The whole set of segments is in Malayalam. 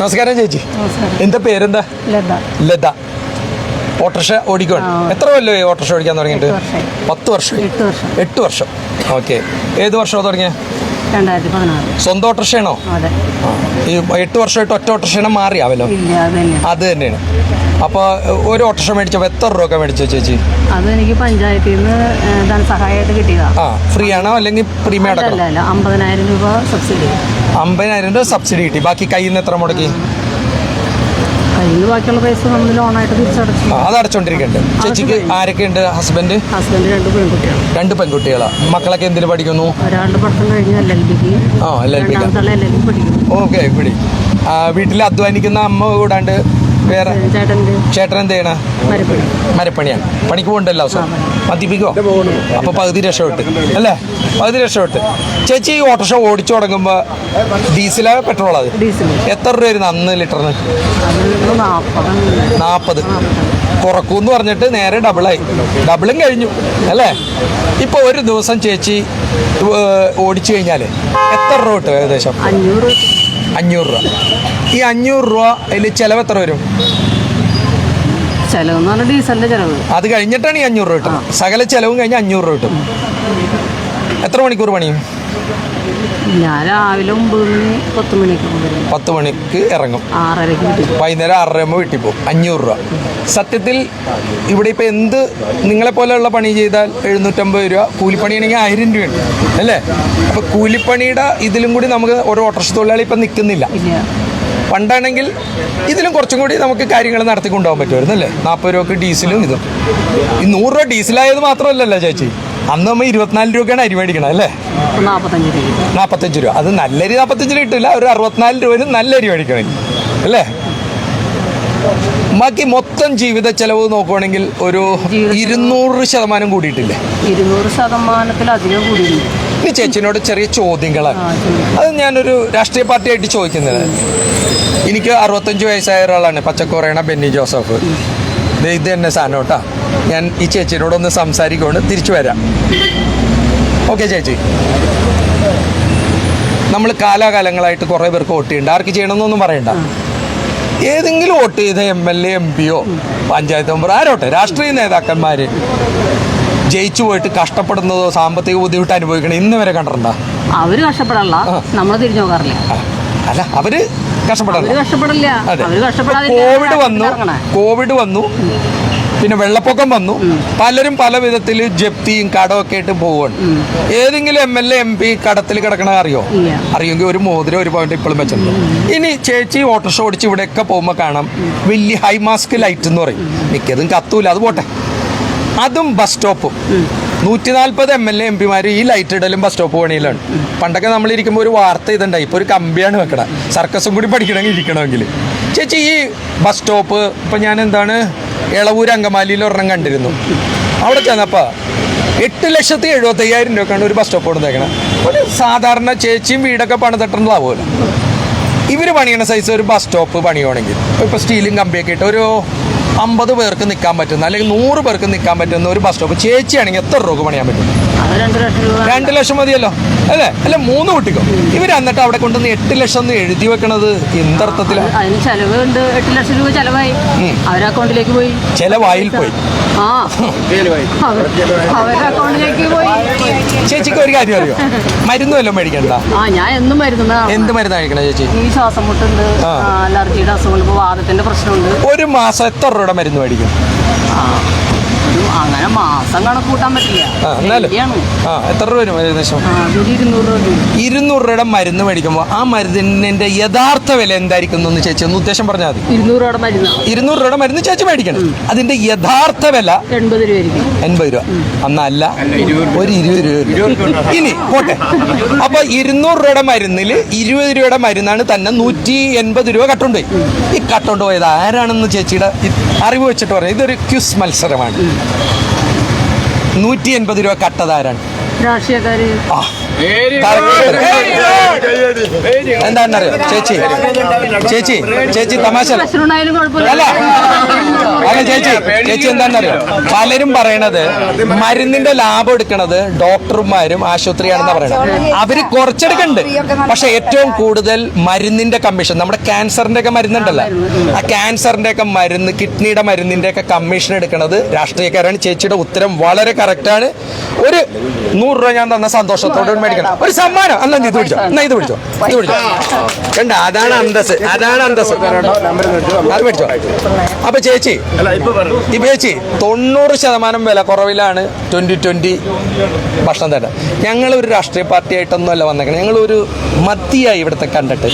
നമസ്കാരം ചേച്ചി. എന്താ പേരെന്താ? ലത. ഓട്ടോറിക്ഷ ഓടിക്കുവാണ്. ആ. എത്ര കൊല്ലമായി ഓട്ടോറിക്ഷ ഓടിക്കാൻ തുടങ്ങിയിട്ട്? പത്ത് വർഷം. എട്ട് വർഷം. ഓക്കെ ഏത് വർഷമാണ് തുടങ്ങിയ? രണ്ടായിരത്തി പതിനാറ് സ്വന്തം ഓട്ടോറിക്ഷയാണോ അതെ. ഈ എട്ട് വർഷമായിട്ട് ഒറ്റ ഓട്ടോറിക്ഷയാണ് മാറിയാവല്ലോ? ഇല്ല അത് തന്നെയാണ്. അത് തന്നെയാണ്. അപ്പോൾ ഒരു ഓട്ടോറിക്ഷ മേടിച്ചപ്പോൾ എത്ര രൂപ മേടിച്ചു ചേച്ചി? അത് എനിക്ക് പഞ്ചായത്തിൽ നിന്ന് ധനസഹായമായിട്ട് കിട്ടിയതാ. ആ ഫ്രീ ആണോ അല്ലെങ്കിൽ പ്രീമിയം അല്ല അല്ല അമ്പതിനായിരം രൂപ സബ്സിഡി. അമ്പതിനായിരം രൂപ സബ്സിഡി കിട്ടി. ബാക്കി കയ്യിൽ നിന്ന് എത്ര മുടക്കി? കയ്യിൽ ബാക്കിയുള്ള പൈസ നമ്മൾ ലോണായിട്ട് തിരിച്ചടച്ചു. ആ, അത് അടച്ചോണ്ടിരിക്കുന്നുണ്ട് ചേച്ചിക്ക് ആരൊക്കെ ഉണ്ട് ഹസ്ബൻഡ്? ഹസ്ബൻഡ് രണ്ട് രണ്ട് പെൺകുട്ടികളാ. മക്കളൊക്കെ എന്തിനു പഠിക്കുന്നു? ഒരാളുടെ പഠിത്തം കഴിഞ്ഞ് എൽ എൽ ബിക്ക്. ആ എൽ എൽ ഓക്കെ പിടി. വീട്ടിൽ അധ്വാനിക്കുന്ന അമ്മ കൂടാണ്ട് വേറെ ചേട്ടൻ എന്ത് ചെയ്യണ മരപ്പണി. മരപ്പണിയാണ്. പണിക്ക് പോകണ്ടല്ലോ ദിവസം മദ്യപ്പിക്കോ അപ്പൊ പകുതി രക്ഷപ്പെട്ട്. അല്ലേ? പകുതി രക്ഷപ്പെട്ട്. ചേച്ചി ഈ ഓട്ടോഷോ ഓടിച്ചു തുടങ്ങുമ്പോ ഡീസലാ പെട്രോൾ അത്? എത്ര രൂപ വരുന്ന അന്ന് ലിറ്ററിന്? നാപ്പത്. കുറക്കൂന്ന് പറഞ്ഞിട്ട് നേരെ ഡബിളായി. ഡബിളും കഴിഞ്ഞു. അല്ലേ? ഇപ്പൊ ഒരു ദിവസം ചേച്ചി ഓടിച്ചു കഴിഞ്ഞാൽ എത്ര രൂപ കിട്ടും ഏകദേശം? അഞ്ഞൂറ് അഞ്ഞൂറ് രൂപ. ഈ അഞ്ഞൂറ് രൂപ അതിൽ ചിലവ് എത്ര വരും? ചിലവെന്ന് പറഞ്ഞാൽ ഡീസലിന്റെ ചിലവ്. അത് കഴിഞ്ഞിട്ടാണ് ഈ അഞ്ഞൂറ് രൂപ കിട്ടുന്നത്. സകല ചെലവും കഴിഞ്ഞ് അഞ്ഞൂറ് രൂപ കിട്ടും. എത്ര മണിക്കൂർ പണിയും? ഞാൻ രാവിലെ ഒമ്പത് മണി പത്ത് മണിക്ക് വരും. പത്ത് മണിക്ക് ഇറങ്ങും. ആറരയ്ക്ക് വൈകുന്നേരം ആറരയാകുമ്പോൾ വീട്ടിൽ പോകും. അഞ്ഞൂറ് രൂപ. സത്യത്തിൽ ഇവിടെ ഇപ്പോൾ എന്ത് നിങ്ങളെ പോലെയുള്ള പണി ചെയ്താൽ എഴുന്നൂറ്റമ്പത് രൂപ കൂലിപ്പണിയാണെങ്കിൽ ആയിരം രൂപയുണ്ട് അല്ലേ? അപ്പോൾ കൂലിപ്പണിയുടെ ഇതിലും കൂടി നമുക്ക് ഒരു ഓട്ടോറിക്ഷ തൊഴിലാളി ഇപ്പം നിൽക്കുന്നില്ല. പണ്ടാണെങ്കിൽ ഇതിലും കുറച്ചും കൂടി നമുക്ക് കാര്യങ്ങൾ നടത്തിക്കൊണ്ടുപോകാൻ പറ്റുമായിരുന്നു അല്ലേ? നാൽപ്പത് രൂപക്ക് ഡീസലും ഇതും. ഈ നൂറ് രൂപ ഡീസലായത് മാത്രമല്ലല്ലോ ചേച്ചി. അന്ന് നമ്മൾ ഇരുപത്തിനാല് രൂപയാണ് അരി മേടിക്കണം അല്ലേ? നാൽപ്പത്തഞ്ച് രൂപ. അത് നല്ല അരി നാൽപ്പത്തഞ്ച് രൂപ കിട്ടില്ല ഒരു അറുപത്തിനാല് രൂപ നല്ല അരി മേടിക്കണം. അല്ലേ? ബാക്കി മൊത്തം ജീവിത ചെലവ് നോക്കുവാണെങ്കിൽ ഒരു ഇരുന്നൂറ് ശതമാനം കൂടിയിട്ടില്ലേ? ഇരുന്നൂറ് ശതമാനത്തിലധികം കൂടിയില്ല. ഇനി ചേച്ചിനോട് ചെറിയ ചോദ്യങ്ങളാണ്. അത് ഞാനൊരു രാഷ്ട്രീയ പാർട്ടിയായിട്ട് ചോദിക്കുന്നത് എനിക്ക് അറുപത്തഞ്ച് വയസ്സായ ഒരാളാണ്. പച്ചക്കോറയണ ബെന്നി ജോസഫ്. ഇത് തന്നെ സാധനം കേട്ടോ. ഞാൻ ഈ ചേച്ചിയോട് ഒന്ന് സംസാരിക്കൊണ്ട് തിരിച്ചു വരാം. ഓക്കെ ചേച്ചി. നമ്മൾ കാലാകാലങ്ങളായിട്ട് കുറേ പേർക്ക് വോട്ട് ചെയ്യണ്ട. ആർക്ക് ചെയ്യണമെന്നൊന്നും പറയണ്ട. ഏതെങ്കിലും വോട്ട് ചെയ്ത എം എൽ എ എം പിയോ പഞ്ചായത്ത് മെമ്പർ ആരോട്ടെ? രാഷ്ട്രീയ നേതാക്കന്മാർ ജയിച്ചു പോയിട്ട് കഷ്ടപ്പെടുന്നതോ സാമ്പത്തിക ബുദ്ധിമുട്ട് അനുഭവിക്കണം ഇന്ന് വരെ കണ്ടിട്ടുണ്ടോ? അവർ കഷ്ടപ്പെടല്ല നമ്മൾ തിരിഞ്ഞു നോക്കാറില്ല. അല്ല അവർ കഷ്ടപ്പെടില്ല. അതെ. കോവിഡ് വന്നു. കോവിഡ് വന്നു. പിന്നെ വെള്ളപ്പൊക്കം വന്നു. പലരും പല വിധത്തിൽ ജപ്തിയും കടമൊക്കെ ആയിട്ട് പോവുകയാണ്. ഏതെങ്കിലും M L A M P കടത്തിൽ കിടക്കണ അറിയോ. അറിയുമെങ്കിൽ ഒരു മോതിരം ഒരു പോയിന്റ് ഇപ്പോഴും വെച്ചിട്ടുണ്ട്. ഇനി ചേച്ചി ഓട്ടോറിക്ഷ ഓടിച്ച് ഇവിടെയൊക്കെ പോകുമ്പോൾ കാണാം. വലിയ ഹൈ മാസ്ക് ലൈറ്റ് എന്ന് പറയും. മിക്കതും കത്തൂല. അത് പോട്ടെ. അതും ബസ് സ്റ്റോപ്പും നൂറ്റി നാൽപ്പത് എം എൽ എ എം പിമാർ ഈ ലൈറ്റ് ഇടലും ബസ് സ്റ്റോപ്പ് പണിയിലാണ്. പണ്ടൊക്കെ നമ്മൾ ഇരിക്കുമ്പോൾ ഒരു വാർത്ത ഇതുണ്ടായി. ഇപ്പോൾ ഒരു കമ്പിയാണ് വെക്കണ. സർക്കസും കൂടി പഠിക്കണമെങ്കിൽ ഇരിക്കണമെങ്കിൽ. ചേച്ചി ഈ ബസ് സ്റ്റോപ്പ് ഇപ്പം ഞാൻ എന്താണ്? ഇളവൂർ അങ്കമാലിയിൽ ഒരെണ്ണം കണ്ടിരുന്നു. അവിടെ ചെന്നപ്പോൾ എട്ട് ലക്ഷത്തി എഴുപത്തി അയ്യായിരം രൂപക്കാണ് ഒരു ബസ് സ്റ്റോപ്പ് കൊടുത്തേക്കണം ഒരു സാധാരണ ചേച്ചിയും വീടൊക്കെ പണിതിട്ടുണ്ടാവുമല്ലോ ഇവർ പണിയണ സൈസ് ഒരു ബസ് സ്റ്റോപ്പ് പണിയുവാണെങ്കിൽ. ഇപ്പോൾ സ്റ്റീലും കമ്പിയൊക്കെ ഇട്ട് ഒരു അമ്പത് പേർക്ക് നിൽക്കാൻ പറ്റുന്ന അല്ലെങ്കിൽ നൂറ് പേർക്ക് നിൽക്കാൻ പറ്റുന്ന ഒരു ബസ് സ്റ്റോപ്പ് ചേച്ചിയാണെങ്കിൽ എത്ര രൂപ പണിയാൻ പറ്റും? രണ്ട് ലക്ഷം മതിയല്ലോ. അല്ലേ? അല്ല മൂന്ന് കുട്ടിക്കോ. ഇവർ എന്നിട്ട് അവിടെ കൊണ്ടുവന്ന് എട്ട് ലക്ഷം എന്ന് എഴുതി വെക്കണത് എന്തർത്ഥത്തിലാണ് അതിന് ചെലവ് ഉണ്ട് എട്ട് ലക്ഷം രൂപ ചെലവായി. അക്കൗണ്ടിലേക്ക് പോയി. ചിലവായിൽ പോയി. ആ. അവരുടെ അക്കൗണ്ടിലേക്ക് പോയി. ചേച്ചിക്ക് ഒരു കാര്യം അറിയോ? മരുന്ന് വല്ലതും മേടിക്കണ്ട? ആ ഞാൻ എന്നും മരുന്ന് എന്ത് മരുന്ന് കഴിക്കണ ചേച്ചി? ഈ ശ്വാസം മുട്ടുണ്ട് അലർജിയുടെ അസുഖങ്ങൾ വാദത്തിന്റെ പ്രശ്നമുണ്ട്. ഒരു മാസം എത്ര രൂപയുടെ മരുന്ന് മേടിക്കും? അങ്ങനെ മാസം പറ്റില്ല. എത്ര രൂപ വരും ഏകദേശം? ഇരുന്നൂറ് രൂപയുടെ മരുന്ന് മേടിക്കുമ്പോൾ ആ മരുന്നിന്റെ യഥാർത്ഥ വില എന്തായിരിക്കും എന്ന് ചേച്ചി ഒന്ന് ഉദ്ദേശം പറഞ്ഞാൽ മതി. ഇരുന്നൂറ് രൂപയുടെ മരുന്ന്. ഇരുന്നൂറ് രൂപയുടെ മരുന്ന് ചേച്ചി മേടിക്കണം. അതിന്റെ യഥാർത്ഥ വില എൺപത് രൂപ എൺപത് രൂപ. അന്നല്ല ഒരു ഇരുപത് രൂപ ഇനി പോട്ടെ. അപ്പൊ ഇരുന്നൂറ് രൂപയുടെ മരുന്നിൽ ഇരുപത് രൂപയുടെ മരുന്നാണ് തന്നെ നൂറ്റി എൺപത് രൂപ കട്ടുണ്ട്. പോയി ഈ കട്ടുകൊണ്ട് പോയത്. ആരാണെന്ന് ചേച്ചിയുടെ അറിവ് വെച്ചിട്ട് പറയാം. ഇതൊരു ക്യൂസ് മത്സരമാണ്. നൂറ്റി എൺപത് രൂപ കട്ടതാരാണ്? രാഷ്ട്രീയക്കാര്. ആ. എന്താണെന്നറിയോ? ചേച്ചി ചേച്ചി ചേച്ചി തമാശ അല്ല. ചേച്ചി ചേച്ചി എന്താണെന്നറിയോ? പലരും പറയണത് മരുന്നിന്റെ ലാഭം എടുക്കണത് ഡോക്ടർമാരും ആശുപത്രിയാണെന്ന് പറയണത്. അവർ കുറച്ചെടുക്കണ്ട്. പക്ഷെ ഏറ്റവും കൂടുതൽ മരുന്നിന്റെ കമ്മീഷൻ നമ്മുടെ ക്യാൻസറിന്റെ ഒക്കെ മരുന്നുണ്ടല്ലോ. ആ ക്യാൻസറിന്റെ ഒക്കെ മരുന്ന് കിഡ്നിയുടെ മരുന്നിന്റെ ഒക്കെ കമ്മീഷൻ എടുക്കണത് രാഷ്ട്രീയക്കാരാണ്. ചേച്ചിയുടെ ഉത്തരം വളരെ കറക്റ്റാണ് ഒരു നൂറ് രൂപ ഞാൻ തന്ന സന്തോഷത്തോടെ മേടിക്കണം. ഒരു സമ്മാനം. അല്ല ഇത് പിടിച്ചോ എന്നാ ഇത് പിടിച്ചോ ഇത് പിടിച്ചോ കണ്ട? അതാണ് അന്തസ്. അതാണ് അന്തസ്. അത് മേടിച്ചോ. അപ്പൊ ചേച്ചി ഇപ്പൊ ചേച്ചി തൊണ്ണൂറ് ശതമാനം വില കുറവിലാണ് ട്വന്റി ട്വന്റി ഭക്ഷണം തരുന്നത്. ഞങ്ങൾ ഒരു രാഷ്ട്രീയ പാർട്ടി ആയിട്ടൊന്നും അല്ല വന്നേക്കണം. ഞങ്ങൾ ഒരു മത്തിയായി ഇവിടുത്തെ കണ്ടിട്ട്.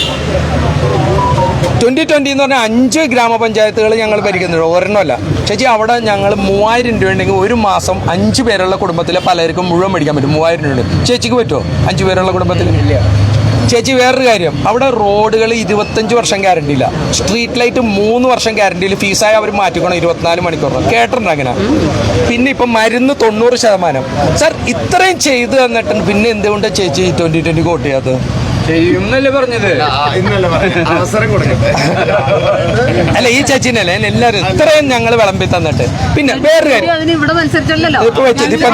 ട്വന്റി ട്വന്റി എന്ന് പറഞ്ഞാൽ അഞ്ച് ഗ്രാമപഞ്ചായത്തുകൾ ഞങ്ങൾ ഭരിക്കുന്നുണ്ട്. ഒരെണ്ണമല്ല. ചേച്ചി അവിടെ ഞങ്ങൾ മൂവായിരം രൂപ ഉണ്ടെങ്കിൽ ഒരു മാസം അഞ്ച് പേരുള്ള കുടുംബത്തിലെ പലർക്കും മുഴുവൻ മേടിക്കാൻ പറ്റും. മൂവായിരം രൂപ ഉണ്ട്. ചേച്ചിക്ക് പറ്റുമോ അഞ്ച് പേരുള്ള കുടുംബത്തിൽ ഇല്ല. ചേച്ചി വേറൊരു കാര്യം. അവിടെ റോഡുകൾ ഇരുപത്തഞ്ച് വർഷം ഗ്യാരണ്ടി ഇല്ല. സ്ട്രീറ്റ് ലൈറ്റ് മൂന്ന് വർഷം ഗ്യാരണ്ടിയിൽ ഫീസായി അവർ മാറ്റിക്കണം. ഇരുപത്തിനാല് മണിക്കൂർ. കേട്ടിട്ടുണ്ട് അങ്ങനെ? പിന്നെ ഇപ്പം മരുന്ന് തൊണ്ണൂറ് ശതമാനം. സാർ ഇത്രയും ചെയ്തു തന്നിട്ടുണ്ട് പിന്നെ എന്തുകൊണ്ട് ചേച്ചി ട്വന്റി ട്വന്റി വോട്ട് ചെയ്യാത്തത്? ചെയ്യുന്നല്ലേ പറഞ്ഞത്? അവസരം കൊടുക്കട്ടെ. അല്ല ഈ ചേച്ചിനല്ലേ എല്ലാരും ഇത്രയും ഞങ്ങൾ വിളമ്പി തന്നിട്ട്. പിന്നെ വേറൊരു കാര്യം. ഇപ്പൊ വെച്ചത് ഇപ്പൊ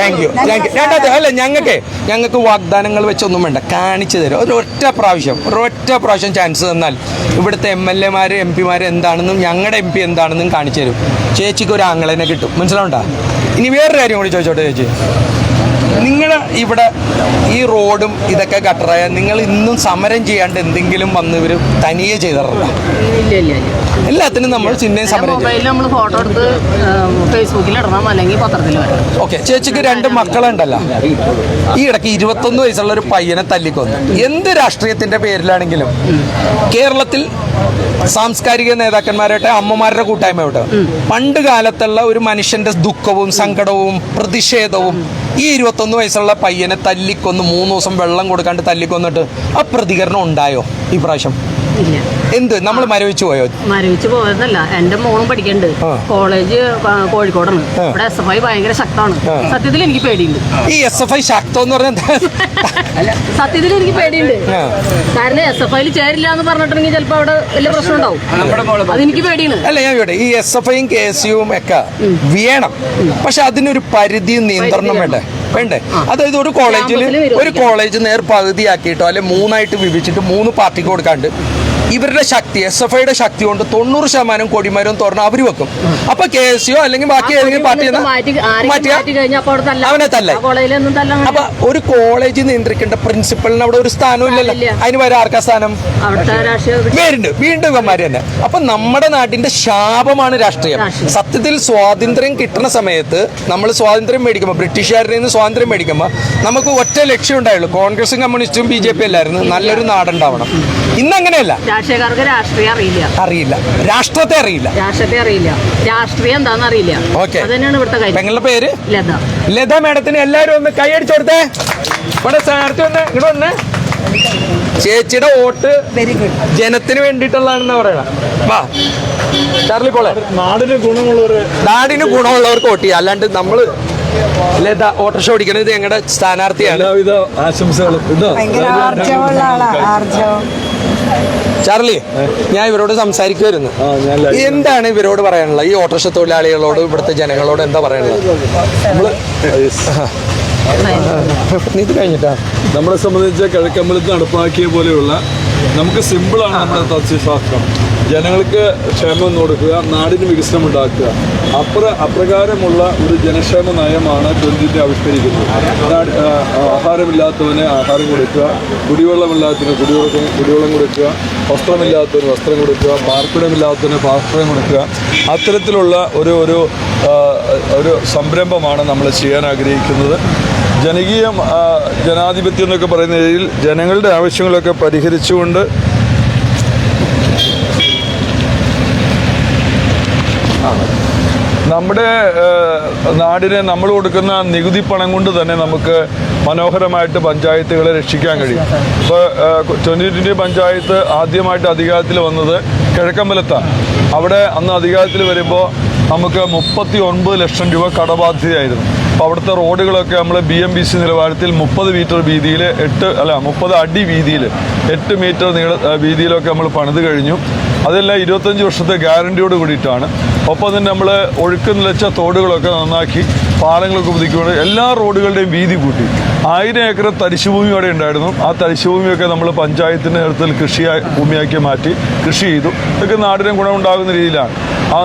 താങ്ക് യു താങ്ക് യു രണ്ടാമത്തെ അല്ല ഞങ്ങൾക്ക് ഞങ്ങൾക്ക് വാഗ്ദാനങ്ങൾ വെച്ചൊന്നും വേണ്ട. കാണിച്ചു തരും. ഒരു ഒറ്റ പ്രാവശ്യം ഒരൊറ്റ പ്രാവശ്യം ചാൻസ് തന്നാൽ ഇവിടുത്തെ എം എൽ എമാർ എം പിമാർ എന്താണെന്നും ഞങ്ങളുടെ എം പി എന്താണെന്നും കാണിച്ചു തരും. ചേച്ചിക്ക് ഒരു ആങ്ങളെന്നെ കിട്ടും. മനസ്സിലാവണ്ട ഇനി വേറൊരു കാര്യം കൂടി ചോദിച്ചോട്ടെ ചേച്ചി? നിങ്ങൾ ഇവിടെ ഈ റോഡും ഇതൊക്കെ ഗട്ടറായ നിങ്ങൾ ഇന്നും സമരം ചെയ്യാണ്ട് എന്തെങ്കിലും വന്ന് ഇവർ തനിയെ ഇല്ല. എല്ലാത്തിനും നമ്മൾ ചിഹ്നയും നമ്മൾ ഫോട്ടോ എടുത്ത് ഫേസ്ബുക്കിൽ ഇടണം അല്ലെങ്കിൽ പത്രത്തിൽ ഓക്കെ ചേച്ചിക്ക് രണ്ട് മക്കളുണ്ടല്ലോ. ഈ ഇടയ്ക്ക് ഇരുപത്തൊന്ന് വയസ്സുള്ള ഒരു പയ്യനെ തല്ലിക്കൊന്നു. എന്ത് രാഷ്ട്രീയത്തിന്റെ പേരിലാണെങ്കിലും കേരളത്തിൽ സാംസ്കാരിക നേതാക്കന്മാരായിട്ട് അമ്മമാരുടെ കൂട്ടായ്മ ആവട്ടെ പണ്ട് കാലത്തുള്ള ഒരു മനുഷ്യന്റെ ദുഃഖവും സങ്കടവും പ്രതിഷേധവും ഈ ഇരുപത്തൊന്ന് വയസ്സുള്ള പയ്യനെ തല്ലിക്കൊന്ന് മൂന്ന് ദിവസം വെള്ളം കൊടുക്കാണ്ട് തല്ലിക്കൊന്നിട്ട് ആ പ്രതികരണം ഉണ്ടായോ ഈ പ്രാവശ്യം? ഇല്ല എന്ത്? നമ്മൾ മരവിച്ചു പോയോ? മരവിച്ച് പോയതല്ല. എന്റെ മോളും പഠിക്കണ്ട്. കോളേജ് കോഴിക്കോടാണ്. ഇവിടെ എസ് എഫ് ഐ ഭയങ്കര ശക്തമാണ്. സത്യത്തിൽ എനിക്ക് പേടിയുണ്ട്. ഈ എസ് എഫ് ഐ ശക്തം എന്ന് പറഞ്ഞാൽ സത്യത്തിൽ എനിക്ക് പേടിയുണ്ട്. കാരണം എസ് എഫ് ഐയിൽ ചേരില്ല എന്ന് പറഞ്ഞിട്ടുണ്ടെങ്കിൽ ചിലപ്പോൾ അവിടെ വലിയ പ്രശ്നം ഉണ്ടാവും. അതെനിക്ക് പേടിയാണ്. അല്ല ഞാൻ ഇവിടെ ഈ എസ് എഫ് ഐയും കെ എസ് യുവും ഒക്കെ വേണം പക്ഷെ അതിനൊരു പരിധി നിയന്ത്രണം വേണ്ടേ? വേണ്ടേ? അതായത് ഒരു കോളേജിൽ ഒരു. കോളേജ് നേർ പകുതിയാക്കിയിട്ടോ അല്ലെ മൂന്നായിട്ട് വിഭജിച്ചിട്ട് മൂന്ന് പാർട്ടിക്ക് കൊടുക്കാണ്ട് ഇവരുടെ ശക്തി എസ് എഫ് ഐയുടെ ശക്തി കൊണ്ട് തൊണ്ണൂറ് ശതമാനം കൊടിമരം തുറന്ന് അവർ വെക്കും. അപ്പൊ കെ എസ് യു അല്ലെങ്കിൽ ബാക്കി ഏതെങ്കിലും പാർട്ടി അവനെ തല്ലേ? അപ്പൊ ഒരു കോളേജ് നിയന്ത്രിക്കേണ്ട പ്രിൻസിപ്പളിന് അവിടെ ഒരു സ്ഥാനം ഇല്ലല്ലോ. ഇല്ല. അതിന് വരെ ആർക്കാ സ്ഥാനം? പേരുണ്ട് വീണ്ടും ഇവന്മാര് തന്നെ. അപ്പൊ നമ്മുടെ നാട്ടിന്റെ ശാപമാണ് രാഷ്ട്രീയം. രാഷ്ട്രീയം. സത്യത്തിൽ സ്വാതന്ത്ര്യം കിട്ടുന്ന സമയത്ത് നമ്മൾ സ്വാതന്ത്ര്യം മേടിക്കുമ്പോൾ ബ്രിട്ടീഷുകാരിൽ നിന്ന് സ്വാതന്ത്ര്യം മേടിക്കുമ്പോൾ നമുക്ക് ഒറ്റ ലക്ഷ്യം ഉണ്ടായുള്ളൂ. കോൺഗ്രസും കമ്മ്യൂണിസ്റ്റും ബി ജെ പി അല്ലായിരുന്നു. നല്ലൊരു നാടുണ്ടാവണം. ഇന്നങ്ങനെയല്ല രാഷ്ട്രീയക്കാർക്ക് രാഷ്ട്രീയം അറിയില്ല. അറിയില്ല. രാഷ്ട്രത്തെ അറിയില്ല. രാഷ്ട്രത്തെ അറിയില്ല. രാഷ്ട്രീയം എന്താണെന്ന് അറിയില്ല. ഓക്കെ. അതന്നെയാണ് തന്നെയാണ് ഇവിടുത്തെ കാര്യം. പെങ്ങളുടെ പേര്? ലത. ലത മാഡത്തിന് എല്ലാവരും ഒന്ന് കൈയടിച്ചു കൊടുത്തേ. ഇവിടെ സ്ഥാനാർത്ഥി ഒന്ന് ഇങ്ങോട്ട് വന്ന്. ചേച്ചിയുടെ വോട്ട് ജനത്തിന് വേണ്ടിയിട്ടുള്ളതാണെന്ന് പറയണം. വാ. ചാർലി പോളെ. നാടിന് ഗുണമുള്ളവർ നാടിന് ഗുണമുള്ളവർക്ക് വോട്ട് ചെയ്യാം. അല്ലാണ്ട് നമ്മൾ ലത ഓട്ടോറിക്ഷ ഓടിക്കണത് ഞങ്ങളുടെ സ്ഥാനാർത്ഥിയാണ്. എല്ലാവിധ ആശംസകളും. ചാർലി ഞാൻ ഇവരോട് സംസാരിക്കുമായിരുന്നു എന്താണ് ഇവരോട് പറയാനുള്ളത്? ഈ ഓട്ടോറിക്ഷ തൊഴിലാളികളോട് ഇവിടുത്തെ ജനങ്ങളോട് എന്താ പറയാനുള്ളത്? നമ്മളെ സംബന്ധിച്ച് കിഴക്കമ്പലത്ത് നടപ്പാക്കിയ പോലെയുള്ള നമുക്ക് സിമ്പിളാണ് നമ്മുടെ തസ്യശാസ്ത്രം ജനങ്ങൾക്ക് ക്ഷേമം കൊടുക്കുക നാടിന് വികസനം ഉണ്ടാക്കുക. അപ്ര അപ്രകാരമുള്ള ഒരു ജനക്ഷേമ നയമാണ് ട്വന്റിന്റെ ആവിഷ്കരിക്കുന്നത്. ആഹാരമില്ലാത്തവന് ആഹാരം കൊടുക്കുക കുടിവെള്ളമില്ലാത്തവന് കുടിവെള്ളം കുടിവെള്ളം കൊടുക്കുക വസ്ത്രമില്ലാത്തവന് വസ്ത്രം കൊടുക്കുക പാർപ്പിടമില്ലാത്തവന് പാർപ്പിടം കൊടുക്കുക. അത്തരത്തിലുള്ള ഒരു ഒരു ഒരു സംരംഭമാണ് നമ്മൾ ചെയ്യാൻ ആഗ്രഹിക്കുന്നത്. ജനകീയം ജനാധിപത്യം എന്നൊക്കെ പറയുന്ന രീതിയിൽ ജനങ്ങളുടെ ആവശ്യങ്ങളൊക്കെ പരിഹരിച്ചുകൊണ്ട് നമ്മുടെ നാടിനെ നമ്മൾ കൊടുക്കുന്ന നികുതി പണം കൊണ്ട് തന്നെ നമുക്ക് മനോഹരമായിട്ട് പഞ്ചായത്തുകളെ രക്ഷിക്കാൻ കഴിയും. ഇപ്പോൾ ട്വന്റി ട്വന്റി പഞ്ചായത്ത് ആദ്യമായിട്ട് അധികാരത്തിൽ വന്നത് കിഴക്കമ്പലത്താണ്. അവിടെ അന്ന് അധികാരത്തിൽ വരുമ്പോൾ നമുക്ക് മുപ്പത്തി ഒൻപത് ലക്ഷം രൂപ കടബാധ്യതയായിരുന്നു. അപ്പോൾ അവിടുത്തെ റോഡുകളൊക്കെ നമ്മൾ ബി എം ബി സി നിലവാരത്തിൽ മുപ്പത് മീറ്റർ വീതിയിൽ എട്ട് അല്ല മുപ്പത് അടി വീതിയിൽ എട്ട് മീറ്റർ നീള വീതിയിലൊക്കെ നമ്മൾ പണിത് കഴിഞ്ഞു. അതെല്ലാം ഇരുപത്തഞ്ച് വർഷത്തെ ഗ്യാരണ്ടിയോട് കൂടിയിട്ടാണ്. ഒപ്പം തന്നെ നമ്മൾ ഒഴുക്ക് നിലച്ച തോടുകളൊക്കെ നന്നാക്കി. പാലങ്ങളൊക്കെ പുതുക്കിക്കൊണ്ട് എല്ലാ റോഡുകളുടെയും വീതി കൂട്ടി. ആയിരം ഏക്കർ തരിശുഭൂമി അവിടെ ഉണ്ടായിരുന്നു. ആ തരിശുഭൂമിയൊക്കെ നമ്മൾ പഞ്ചായത്തിന്റെ നേതൃത്വത്തിൽ കൃഷി ഭൂമിയാക്കി മാറ്റി കൃഷി ചെയ്തു. ഇതൊക്കെ നാടിനും ഗുണമുണ്ടാകുന്ന രീതിയിലാണ്.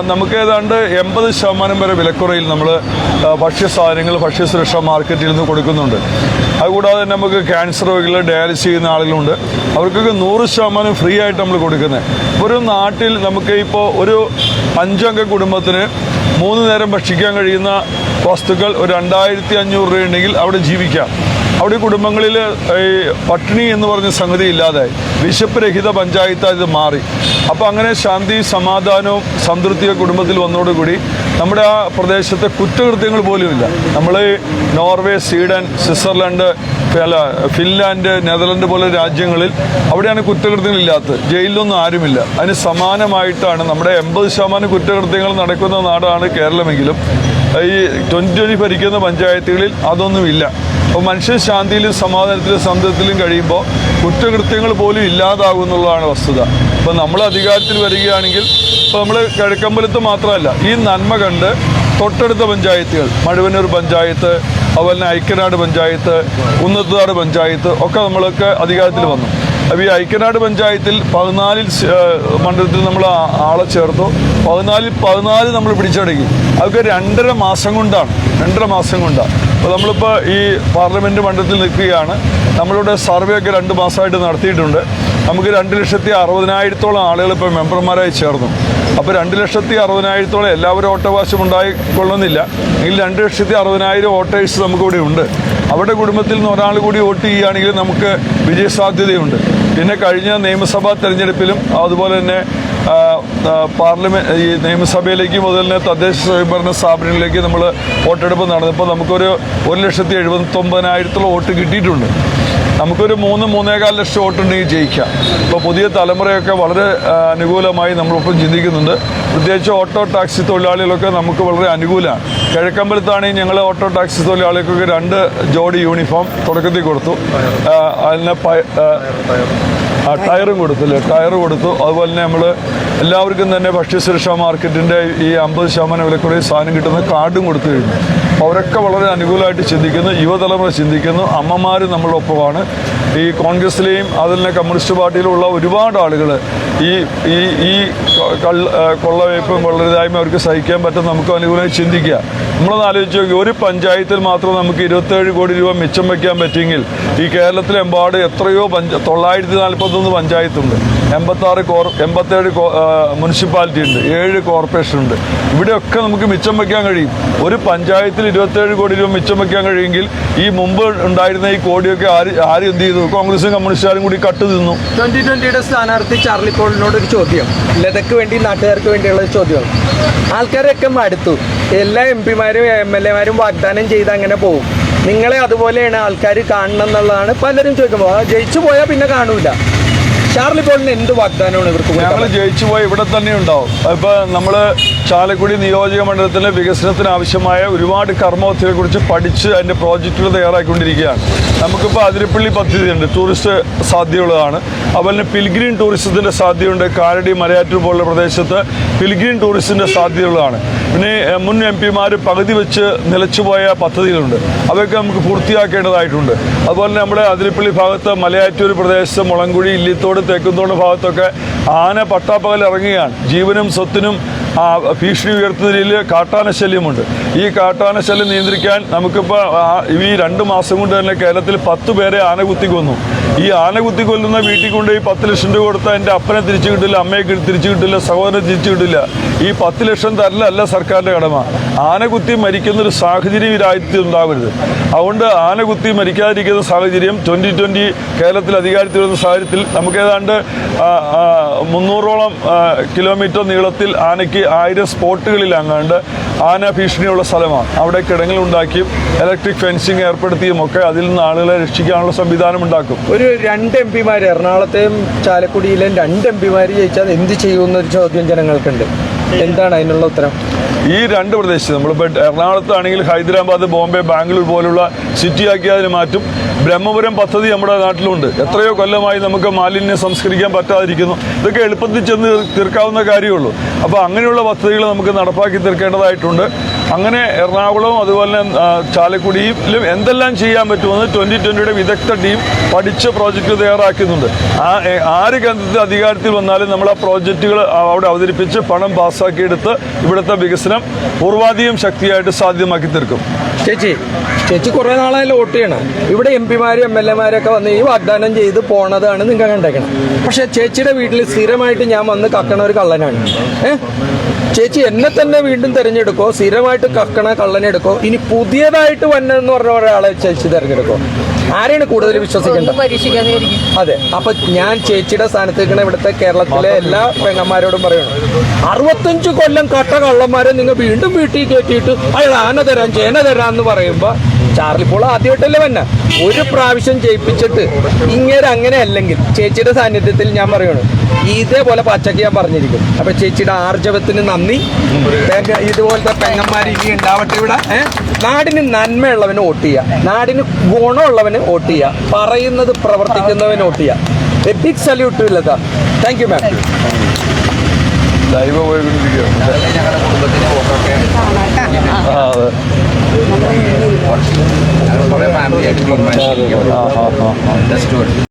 നമുക്ക് ഏതാണ്ട് എൺപത് ശതമാനം വരെ വിലക്കുറയിൽ നമ്മൾ ഭക്ഷ്യസാധനങ്ങൾ ഭക്ഷ്യസുരക്ഷാ മാർക്കറ്റിൽ നിന്ന് കൊടുക്കുന്നുണ്ട്. അതുകൂടാതെ നമുക്ക് ക്യാൻസർ രോഗികൾ ഡയാലിസിസ് ചെയ്യുന്ന ആളുകളുണ്ട്. അവർക്കൊക്കെ നൂറ് ശതമാനം ഫ്രീ ആയിട്ട് നമ്മൾ കൊടുക്കുന്നത്. ഒരു നാട്ടിൽ നമുക്ക് ഇപ്പോൾ ഒരു അഞ്ചംഗ കുടുംബത്തിന് മൂന്ന് നേരം ഭക്ഷിക്കാൻ കഴിയുന്ന വസ്തുക്കൾ ഒരു രണ്ടായിരത്തി അഞ്ഞൂറ് രൂപ ഉണ്ടെങ്കിൽ അവിടെ ജീവിക്കാം. അവിടെ കുടുംബങ്ങളിൽ ഈ പട്ടിണി എന്ന് പറഞ്ഞ സംഗതി ഇല്ലാതായി. വിശപ്പ് രഹിത പഞ്ചായത്തായി ഇത് മാറി. അപ്പോൾ അങ്ങനെ ശാന്തി സമാധാനവും സംതൃപ്തിയും കുടുംബത്തിൽ വന്നതോടുകൂടി നമ്മുടെ ആ പ്രദേശത്തെ കുറ്റകൃത്യങ്ങൾ പോലുമില്ല. നമ്മൾ നോർവേ സ്വീഡൻ സ്വിറ്റ്സർലൻഡ് അല്ല ഫിൻലാൻഡ് നെതർലൻഡ് പോലെ രാജ്യങ്ങളിൽ അവിടെയാണ് കുറ്റകൃത്യങ്ങൾ ഇല്ലാത്തത് ജയിലിലൊന്നും ആരുമില്ല. അതിന് സമാനമായിട്ടാണ് നമ്മുടെ എൺപത് ശതമാനം കുറ്റകൃത്യങ്ങൾ നടക്കുന്ന നാടാണ് കേരളമെങ്കിലും. ഈ ട്വന്റി ട്വന്റി ഭരിക്കുന്ന പഞ്ചായത്തുകളിൽ അതൊന്നുമില്ല. അപ്പോൾ മനുഷ്യ ശാന്തിയിലും സമാധാനത്തിലും സംതൃപ്തിയിലും കഴിയുമ്പോൾ കുറ്റകൃത്യങ്ങൾ പോലും ഇല്ലാതാകും എന്നുള്ളതാണ് വസ്തുത. അപ്പോൾ നമ്മൾ അധികാരത്തിൽ വരികയാണെങ്കിൽ ഇപ്പോൾ നമ്മൾ കിഴക്കമ്പലത്ത് മാത്രമല്ല ഈ നന്മ കണ്ട് തൊട്ടടുത്ത പഞ്ചായത്തുകൾ മഴവനൂർ പഞ്ചായത്ത് അതുപോലെ തന്നെ ഐക്യനാട് പഞ്ചായത്ത് കുന്നത്തുനാട് പഞ്ചായത്ത് ഒക്കെ നമ്മളൊക്കെ അധികാരത്തിൽ വന്നു. അപ്പോൾ ഈ ഐക്യനാട് പഞ്ചായത്തിൽ പതിനാലിൽ മണ്ഡലത്തിൽ നമ്മൾ ആളെ ചേർത്തു. പതിനാലിൽ പതിനാല് നമ്മൾ പിടിച്ചടക്കി. അതൊക്കെ രണ്ടര മാസം കൊണ്ടാണ്. രണ്ടര മാസം കൊണ്ടാണ് അപ്പോൾ നമ്മളിപ്പോൾ ഈ പാർലമെന്റ് മണ്ഡലത്തിൽ നിൽക്കുകയാണ്. നമ്മളിവിടെ സർവേ ഒക്കെ രണ്ട് മാസമായിട്ട് നടത്തിയിട്ടുണ്ട്. നമുക്ക് രണ്ട് ലക്ഷത്തി അറുപതിനായിരത്തോളം ആളുകൾ ഇപ്പോൾ മെമ്പർമാരായി ചേർന്നു. അപ്പോൾ രണ്ട് ലക്ഷത്തി അറുപതിനായിരത്തോളം എല്ലാവരും വോട്ടവകാശം ഉണ്ടായിക്കൊള്ളുന്നില്ല. എങ്കിൽ രണ്ട് ലക്ഷത്തി അറുപതിനായിരം ഓട്ടേഴ്സ് നമുക്കിവിടെ ഉണ്ട്. അവരുടെ കുടുംബത്തിൽ നിന്ന് ഒരാൾ കൂടി വോട്ട് ചെയ്യുകയാണെങ്കിൽ നമുക്ക് വിജയസാധ്യതയുണ്ട്. പിന്നെ കഴിഞ്ഞ നിയമസഭാ തെരഞ്ഞെടുപ്പിലും അതുപോലെ തന്നെ പാർലമെന്റ് ഈ നിയമസഭയിലേക്കും അതുപോലെ തന്നെ തദ്ദേശ സ്വയംഭരണ സ്ഥാപനങ്ങളിലേക്ക് നമ്മൾ വോട്ടെടുപ്പ് നടന്നപ്പോൾ നമുക്കൊരു ഒരു ലക്ഷത്തി എഴുപത്തൊമ്പതിനായിരത്തോളം വോട്ട് കിട്ടിയിട്ടുണ്ട്. നമുക്കൊരു മൂന്ന് മൂന്നേകാൽ ലക്ഷം വോട്ടുണ്ടെങ്കിൽ ജയിക്കാം. ഇപ്പോൾ പുതിയ തലമുറയൊക്കെ വളരെ അനുകൂലമായി നമ്മളിപ്പം ചിന്തിക്കുന്നുണ്ട്. പ്രത്യേകിച്ച് ഓട്ടോ ടാക്സി തൊഴിലാളികളൊക്കെ നമുക്ക് വളരെ അനുകൂലമാണ്. കിഴക്കമ്പലത്താണെങ്കിൽ ഞങ്ങൾ ഓട്ടോ ടാക്സി തൊഴിലാളികൾക്കൊക്കെ രണ്ട് ജോഡി യൂണിഫോം തുടക്കത്തിൽ കൊടുത്തു. അതിന് ആ, ടയറും കൊടുത്തില്ലേ? ടയർ കൊടുത്തു. അതുപോലെ തന്നെ നമ്മൾ എല്ലാവർക്കും തന്നെ ഭക്ഷ്യസുരക്ഷാ മാർക്കറ്റിന്റെ ഈ അമ്പത് ശതമാനം വിലക്കുറയിൽ സാധനം കിട്ടുന്ന കാർഡും കൊടുത്തു കഴിഞ്ഞു. അവരൊക്കെ വളരെ അനുകൂലമായിട്ട് ചിന്തിക്കുന്നു യുവതലമുറ ചിന്തിക്കുന്നു അമ്മമാർ നമ്മളൊപ്പമാണ്. ഈ കോൺഗ്രസിലെയും തന്നെ കമ്മ്യൂണിസ്റ്റ് പാർട്ടിയിലുള്ള ഒരുപാട് ആളുകൾ ഈ ഈ ഈ കള്ള കൊള്ളവയ്പും കൊള്ളരുതായ്മ അവർക്ക് സഹിക്കാൻ പറ്റും നമുക്ക് അനുകൂലമായി ചിന്തിക്കുക. നമ്മളൊന്ന് ആലോചിച്ച് നോക്കി ഒരു പഞ്ചായത്തിൽ മാത്രം നമുക്ക് ഇരുപത്തേഴ് കോടി രൂപ മിച്ചം വയ്ക്കാൻ പറ്റിയെങ്കിൽ ഈ കേരളത്തിലെമ്പാട് എത്രയോ പഞ്ച തൊള്ളായിരത്തി നാൽപ്പത്തൊന്ന് പഞ്ചായത്തുണ്ട്. എൺപത്താറ് കോർ എൺപത്തേഴ് മുനിസിപ്പാലിറ്റി ഉണ്ട്. ഏഴ് കോർപ്പറേഷൻ ഉണ്ട്. ഇവിടെയൊക്കെ നമുക്ക് മിച്ചം വയ്ക്കാൻ കഴിയും. ഒരു പഞ്ചായത്തിൽ ഇരുപത്തേഴ് കോടി രൂപ മിച്ചം വയ്ക്കാൻ കഴിയുമെങ്കിൽ ഈ മുമ്പ് ഉണ്ടായിരുന്ന ഈ കോടിയൊക്കെ ആര് ആര് എന്ത് കോൺഗ്രസും കമ്മ്യൂണിസ്റ്റുകാരും കൂടി കട്ട് തിന്നു. ട്വന്റി ട്വന്റിയുടെ സ്ഥാനാർത്ഥി ചാർലി പോളിനോട് ഒരു ചോദ്യം. ലതക്ക് വേണ്ടി നാട്ടുകാർക്ക് വേണ്ടിയുള്ള ഒരു ചോദ്യമാണ് ആൾക്കാരൊക്കെ മടുത്തു. എല്ലാ എം പിമാരും എം എൽ എമാരും വാഗ്ദാനം ചെയ്ത് അങ്ങനെ പോകും നിങ്ങളെ അതുപോലെയാണ് ആൾക്കാർ കാണണം എന്നുള്ളതാണ് പലരും ചോദിക്കുമ്പോൾ. ജയിച്ചു പോയാൽ പിന്നെ കാണൂല. ചാർലി പോളിന് എന്ത് വാഗ്ദാനമാണ് ഇവർക്ക് ഞങ്ങൾ ജയിച്ചു പോയി ഇവിടെ തന്നെ ഉണ്ടാവും. ഇപ്പൊ നമ്മൾ ചാലക്കുടി നിയോജക മണ്ഡലത്തിലെ വികസനത്തിന് ആവശ്യമായ ഒരുപാട് കർമ്മത്തിനെ കുറിച്ച് പഠിച്ച് അതിന്റെ പ്രോജക്റ്റുകൾ തയ്യാറാക്കിക്കൊണ്ടിരിക്കുകയാണ്. നമുക്കിപ്പോൾ അതിരപ്പള്ളി പദ്ധതിയുണ്ട്. ടൂറിസ്റ്റ് സാധ്യതകളാണ് അതുപോലെ തന്നെ പിൽഗ്രീൻ ടൂറിസത്തിന്റെ സാധ്യതയുണ്ട്. കാരടി മലയാറ്റൂർ പോലുള്ള പ്രദേശത്ത് പിൽഗ്രീൻ ടൂറിസത്തിന്റെ സാധ്യതകളാണ് പിന്നെ മുൻ എം പിമാർ പകുതി വെച്ച് നിലച്ചുപോയ പദ്ധതികളുണ്ട്. അവയൊക്കെ നമുക്ക് പൂർത്തിയാക്കേണ്ടതായിട്ടുണ്ട്. അതുപോലെ നമ്മുടെ അതിരപ്പള്ളി ഭാഗത്ത് മലയാറ്റൂർ പ്രദേശത്ത് മുളങ്കുഴി ഇല്ലിത്തോട് തേക്കുന്തോട് ഭാഗത്തൊക്കെ ആന പട്ടാപ്പകൽ ഇറങ്ങുകയാണ് ജീവനും സ്വത്തിനും ആ, ഭീഷണി ഉയർത്തുന്നതിൽ കാട്ടാന ശല്യമുണ്ട്. ഈ കാട്ടാന ശല്യം നിയന്ത്രിക്കാൻ നമുക്കിപ്പോൾ ഈ രണ്ട് മാസം കൊണ്ട് തന്നെ കേരളത്തിൽ പത്ത് പേരെ ആന കുത്തി കൊന്നു. ഈ ആന കുത്തി കൊല്ലുന്ന വീട്ടിൽ കൊണ്ട് ഈ പത്ത് ലക്ഷം രൂപ കൊടുത്താൽ എന്റെ അപ്പനെ തിരിച്ചു കിട്ടില്ല അമ്മയെ തിരിച്ചു കിട്ടില്ല സഹോദരനെ തിരിച്ചു കിട്ടില്ല. ഈ പത്ത് ലക്ഷം തരലല്ല സർക്കാരിന്റെ കടമ. ആന കുത്തി മരിക്കുന്ന ഒരു സാഹചര്യം ഈ രാജ്യത്ത് ഉണ്ടാവരുത്. അതുകൊണ്ട് ആനകുത്തി മരിക്കാതിരിക്കുന്ന സാഹചര്യം ട്വന്റി ട്വന്റി കേരളത്തിൽ അധികാരത്തിൽ വരുന്ന സാഹചര്യത്തിൽ നമുക്ക് ഏതാണ്ട് ആ, ആ, മുന്നൂറോളം കിലോമീറ്റർ നീളത്തിൽ ആനയ്ക്ക് ആയിരം സ്പോട്ടുകളിൽ അങ്ങാണ്ട് ആന ഭീഷണിയുള്ള സ്ഥലമാണ്. അവിടെ കിടങ്ങളുണ്ടാക്കിയും ഇലക്ട്രിക് ഫെൻസിങ് ഏർപ്പെടുത്തിയും ഒക്കെ അതിൽ നിന്ന് ആളുകളെ രക്ഷിക്കാനുള്ള സംവിധാനം ഉണ്ടാക്കും. ഒരു രണ്ട് എം പിമാർ എറണാകുളത്തെയും ചാലക്കുടിയിലെയും രണ്ട് എം പിമാർ ജയിച്ചാൽ എന്ത് ചെയ്യുമെന്നൊരു ചോദ്യം ജനങ്ങൾക്കുണ്ട്. എന്താണ് അതിനുള്ള ഉത്തരം? ഈ രണ്ട് പ്രദേശത്ത് നമ്മളിപ്പോൾ എറണാകുളത്താണെങ്കിൽ ഹൈദരാബാദ് ബോംബെ ബാംഗ്ലൂർ പോലുള്ള സിറ്റി അതിന് മാറ്റും. ബ്രഹ്മപുരം പദ്ധതി നമ്മുടെ നാട്ടിലുണ്ട്. എത്രയോ കൊല്ലമായി നമുക്ക് മാലിന്യം സംസ്കരിക്കാൻ പറ്റാതിരിക്കുന്നു. ഇതൊക്കെ എളുപ്പത്തിൽ ചെന്ന് തീർക്കാവുന്ന കാര്യമുള്ളൂ അപ്പോൾ അങ്ങനെയുള്ള പദ്ധതികൾ നമുക്ക് നടപ്പാക്കി തീർക്കേണ്ടതായിട്ടുണ്ട്. അങ്ങനെ എറണാകുളവും അതുപോലെ തന്നെ ചാലക്കുടിയിലും എന്തെല്ലാം ചെയ്യാൻ പറ്റുമെന്ന് ട്വന്റി ട്വന്റിയുടെ വിദഗ്ധ ടീം പഠിച്ച പ്രോജക്റ്റ് തയ്യാറാക്കുന്നുണ്ട്. ആ ആര് കേന്ദ്രത്തിൽ അധികാരത്തിൽ വന്നാലും നമ്മൾ ആ പ്രോജക്റ്റുകൾ അവിടെ അവതരിപ്പിച്ച് പണം പാസ്സാക്കിയെടുത്ത് ഇവിടുത്തെ വികസനം പൂർവാധികം ശക്തിയായിട്ട് സാധ്യമാക്കി തീർക്കും. ചേച്ചി ചേച്ചി കുറെ നാളായാലും വോട്ട് ചെയ്യണം. ഇവിടെ എം പിമാരും എം എൽ എമാരൊക്കെ വന്ന് ഈ വാഗ്ദാനം ചെയ്ത് പോണതാണ് നിങ്ങൾ കണ്ടേക്കണം. പക്ഷെ ചേച്ചിയുടെ വീട്ടിൽ സ്ഥിരമായിട്ട് ഞാൻ വന്ന് കക്കണ ഒരു കള്ളനാണ്. ഏഹ് ചേച്ചി എന്നെ തന്നെ വീണ്ടും തിരഞ്ഞെടുക്കോ? സ്ഥിരമായിട്ട് കക്കണ കള്ളനെടുക്കോ ഇനി പുതിയതായിട്ട് വന്നെന്ന് പറഞ്ഞ ഒരാളെ ചേച്ചി തിരഞ്ഞെടുക്കോ? ആരെയാണ് കൂടുതൽ വിശ്വസിക്കേണ്ടത്? അതെ. അപ്പൊ ഞാൻ ചേച്ചിയുടെ സ്ഥാനത്ത് നിൽക്കുന്ന ഇവിടുത്തെ കേരളത്തിലെ എല്ലാ പെങ്ങന്മാരോടും പറയണം അറുപത്തഞ്ച് കൊല്ലം കട്ട കള്ളന്മാരെ നിങ്ങൾ വീണ്ടും വീട്ടിൽ കയറ്റിയിട്ട് അയാൾ ആന തരാൻ ചേന തരാം എന്ന് പറയുമ്പോ ചാർലിപ്പോൾ ആദ്യമായിട്ടല്ലേ വന്ന? ഒരു പ്രാവശ്യം ജയിപ്പിച്ചിട്ട് ഇങ്ങനെ അങ്ങനെ അല്ലെങ്കിൽ ചേച്ചിയുടെ സാന്നിധ്യത്തിൽ ഞാൻ പറയണം ഇതേപോലെ പച്ചക്ക് ഞാൻ പറഞ്ഞിരിക്കും. അപ്പൊ ചേച്ചിയുടെ ആർജവത്തിന് നന്ദി. ഇതുപോലത്തെ പെങ്ങന്മാർ ഇനി ഉണ്ടാവട്ടെ ഇവിടെ. നാടിന് നന്മയുള്ളവന് വോട്ട് ചെയ്യുക നാടിന് ഗുണമുള്ളവന് വോട്ട് ചെയ്യുക പറയുന്നത് പ്രവർത്തിക്കുന്നവന് വോട്ട് ചെയ്യുക എ ബിഗ് സല്യൂട്ട് ഇല്ലതാ താങ്ക് യു മാം ലൈവ് പോയിക്കൊണ്ടിരിക്കുകയാണ് ഞങ്ങളുടെ കുടുംബത്തിന് ഫാമിലി ആയിട്ട് തീരുമാനിച്ചിരിക്കും